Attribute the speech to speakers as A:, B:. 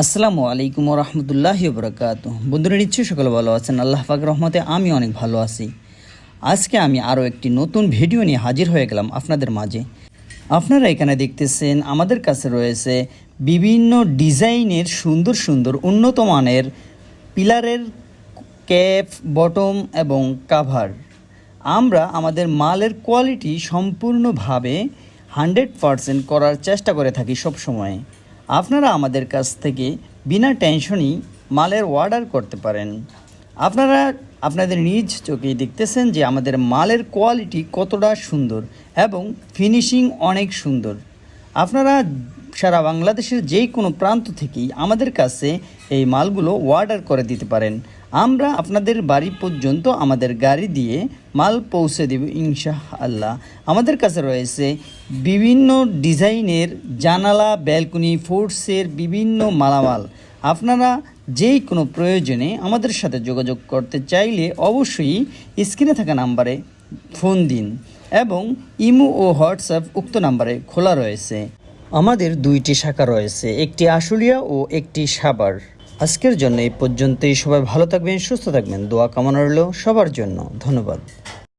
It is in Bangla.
A: আসসালামু আলাইকুম রহমতুল্লাহ বরকাত বন্ধুরা, নিশ্চয়ই সকলে ভালো আছেন। আল্লাহ পাক রহমতে আমি অনেক ভালো আছি। আজকে আমি আরও একটি নতুন ভিডিও নিয়ে হাজির হয়ে গেলাম আপনাদের মাঝে। আপনারা এখানে দেখতেছেন, আমাদের কাছে রয়েছে বিভিন্ন ডিজাইনের সুন্দর সুন্দর উন্নত মানের পিলারের ক্যাপ, বটম এবং কাভার। আমরা আমাদের মালের কোয়ালিটি সম্পূর্ণভাবে হান্ড্রেড পারসেন্ট করার চেষ্টা করে থাকি সব সময় আপনারা আমাদের কাছ থেকে বিনা টেনশনই মালের অর্ডার করতে পারেন। আপনারা আপনাদের নিজ চোখেই দেখতেছেন যে আমাদের মালের কোয়ালিটি কতটা সুন্দর এবং ফিনিশিং অনেক সুন্দর। আপনারা সারা বাংলাদেশের যে কোনো প্রান্ত থেকেই আমাদের কাছে এই মালগুলো অর্ডার করে দিতে পারেন। আমরা আপনাদের বাড়ি পর্যন্ত আমাদের গাড়ি দিয়ে মাল পৌঁছে দেব ইনশা আল্লাহ আমাদের কাছে রয়েছে বিভিন্ন ডিজাইনের জানালা, ব্যালকনি, ফোর্সের বিভিন্ন মালামাল। আপনারা যেই কোনো প্রয়োজনে আমাদের সাথে যোগাযোগ করতে চাইলে অবশ্যই স্ক্রিনে থাকা নাম্বারে ফোন দিন এবং ইমো ও হোয়াটসঅ্যাপ উক্ত নাম্বারে খোলা রয়েছে। আমাদের দুইটি শাখা রয়েছে, একটি আশুলিয়া ও একটি সাবার আজকের জন্য এই পর্যন্তই। সবাই ভালো থাকবেন, সুস্থ থাকবেন। দোয়া কামনা রইল সবার জন্য। ধন্যবাদ।